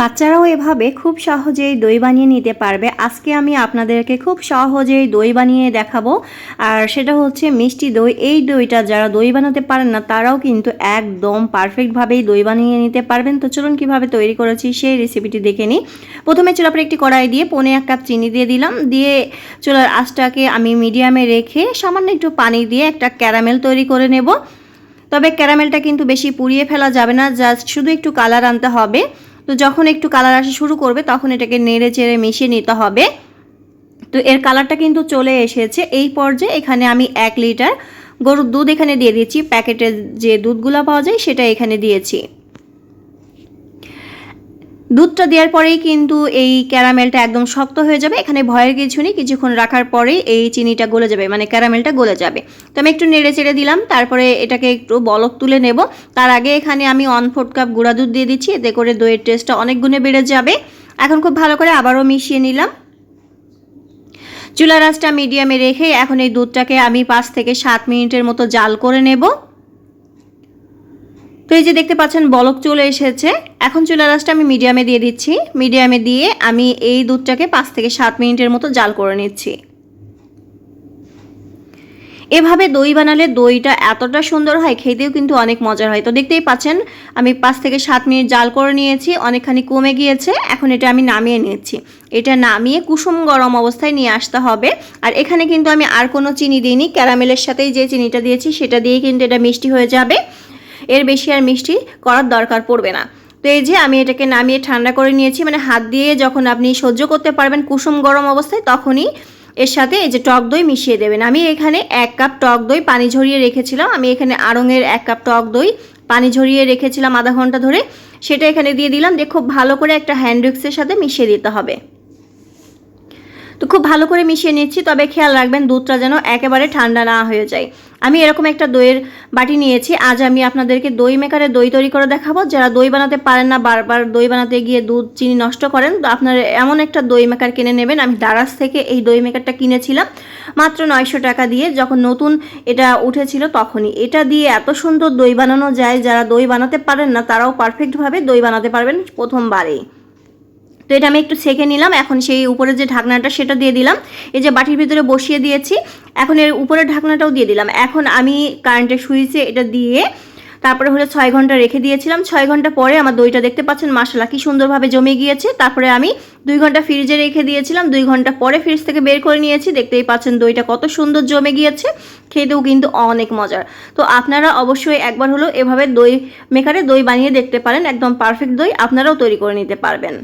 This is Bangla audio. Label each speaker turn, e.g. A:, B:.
A: বাচ্চারাও এভাবে খুব সহজেই দই বানিয়ে নিতে পারবে। আজকে আমি আপনাদেরকে খুব সহজেই দই বানিয়ে দেখাবো। আর সেটা হচ্ছে মিষ্টি দই। এই দইটা যারা দই বানাতে পারেন না, তারাও কিন্তু একদম পারফেক্টভাবেই দই বানিয়ে নিতে পারবেন। তো চলুন কীভাবে তৈরি করেছি সেই রেসিপিটি দেখে নিই। প্রথমে চুলার একটি কড়াই দিয়ে পনে এক কাপ চিনি দিয়ে দিলাম। দিয়ে চুলার আঁচটাকে আমি মিডিয়ামে রেখে সামান্য একটু পানি দিয়ে একটা ক্যারামেল তৈরি করে নেব। তবে ক্যারামেলটা কিন্তু বেশি পুড়িয়ে ফেলা যাবে না, জাস্ট শুধু একটু কালার আনতে হবে। তো যখন একটু কালার আসা শুরু করবে, তখন এটাকে নেড়ে চেড়ে মিশিয়ে নিতে হবে। তো এর কালারটা কিন্তু চলে এসেছে। এই পর্যায়ে এখানে আমি এক লিটার গরুর দুধ এখানে দিয়ে দিয়েছি প্যাকেটের যে দুধগুলো পাওয়া যায়, সেটা এখানে দিয়েছি। দুধটা দেওয়ার পরেই কিন্তু এই ক্যারামেলটা একদম শক্ত হয়ে যাবে। এখানে ভয়ের কিছু নেই। কিছুক্ষণ রাখার পরেই এই চিনিটা গলে যাবে মানে ক্যারামেলটা গলে যাবে। তো আমি একটু নেড়ে চেড়ে দিলাম, তারপরে এটাকে একটু বলক তুলে নেব। তার আগে এখানে আমি ওয়ান ফোর্থ কাপ গুঁড়া দুধ দিয়ে দিচ্ছি। এতে করে দইয়ের টেস্টটা অনেক গুণে বেড়ে যাবে। এখন খুব ভালো করে আবারও মিশিয়ে নিলাম। চুলা রাসটা মিডিয়ামে রেখে এখন এই দুধটাকে আমি পাঁচ থেকে সাত মিনিটের মতো জাল করে নেব। তো এই যে দেখতে পাচ্ছেন, বলক চলে এসেছে। এখন চুলা রাসটা আমি মিডিয়ামে দিয়ে দিচ্ছি। মিডিয়ামে দিয়ে আমি এই দুধটাকে পাঁচ থেকে সাত মিনিটের মতো জাল করে নিচ্ছি। এভাবে দই বানালে দইটা এতটা সুন্দর হয়, খেতেও কিন্তু অনেক মজার হয়। তো দেখতেই পাচ্ছেন, আমি পাঁচ থেকে সাত মিনিট জাল করে নিয়েছি, অনেকখানি কমে গিয়েছে। এখন এটা আমি নামিয়ে নিয়েছি এটা নামিয়ে কুসুম গরম অবস্থায় নিয়ে আসতে হবে। আর এখানে কিন্তু আমি আর কোনো চিনি দিইনি। ক্যারামেলের সাথেই যে চিনিটা দিয়েছি, সেটা দিয়েই কিন্তু এটা মিষ্টি হয়ে যাবে। এর বেশি আর মিষ্টি করার দরকার পড়বে না। তো এই যে আমি এটাকে নামিয়ে ঠান্ডা করে নিয়েছি মানে হাত দিয়ে যখন আপনি সহ্য করতে পারবেন কুসুম গরম অবস্থায়, তখনই এর সাথে এই যে টক দই মিশিয়ে দেবেন। আমি এখানে এক কাপ টক দই পানি ঝরিয়ে রেখেছিলাম। আমি এখানে আড়ঙের এক কাপ টক দই পানি ঝরিয়ে রেখেছিলাম আধা ঘণ্টা ধরে। সেটা এখানে দিয়ে দিলাম। দিয়ে খুব ভালো করে একটা হ্যান্ড উইক্সের সাথে মিশিয়ে দিতে হবে। তো খুব ভালো করে মিশিয়ে নিচ্ছি। তবে খেয়াল রাখবেন, দুধটা যেন একেবারে ঠান্ডা না হয়ে যায়। আমি এরকম একটা দইয়ের বাটি নিয়েছি। আজ আমি আপনাদেরকে দই মেকারে দই তৈরি করে দেখাবো। যারা দই বানাতে পারেন না, বারবার দই বানাতে গিয়ে দুধ, চিনি নষ্ট করেন, তো আপনারা এমন একটা দই মেকার কিনে নেবেন। আমি দারাজ থেকে এই দই মেকারটা কিনেছিলাম, মাত্র নয়শো টাকা দিয়ে। যখন নতুন এটা উঠেছিল তখনই। এটা দিয়ে এত সুন্দর দই বানানো যায়, যারা দই বানাতে পারেন না, তারাও পারফেক্টভাবে দই বানাতে পারবেন প্রথমবারেই। তো এটা আমি একটু ছেঁকে নিলাম। এখন সেই উপরে যে ঢাকনাটা, সেটা দিয়ে দিলাম। এই যে বাটির ভিতরে বসিয়ে দিয়েছি, এখন এর উপরের ঢাকনাটাও দিয়ে দিলাম। এখন আমি কারেন্টের সুইচে এটা দিয়ে তারপরে হলো ছয় ঘণ্টা রেখে দিয়েছিলাম। ছয় ঘণ্টা পরে আমার দইটা দেখতে পাচ্ছেন মশলা কি সুন্দরভাবে জমে গিয়েছে। তারপরে আমি দুই ঘণ্টা ফ্রিজে রেখে দিয়েছিলাম। দুই ঘণ্টা পরে ফ্রিজ থেকে বের করে নিয়েছি। দেখতেই পাচ্ছেন দইটা কত সুন্দর জমে গিয়েছে। খেতেও কিন্তু অনেক মজার। তো আপনারা অবশ্যই একবার হলো এভাবে দই মেকারে দই বানিয়ে দেখতে পারেন। একদম পারফেক্ট দই আপনারাও তৈরি করে নিতে পারবেন।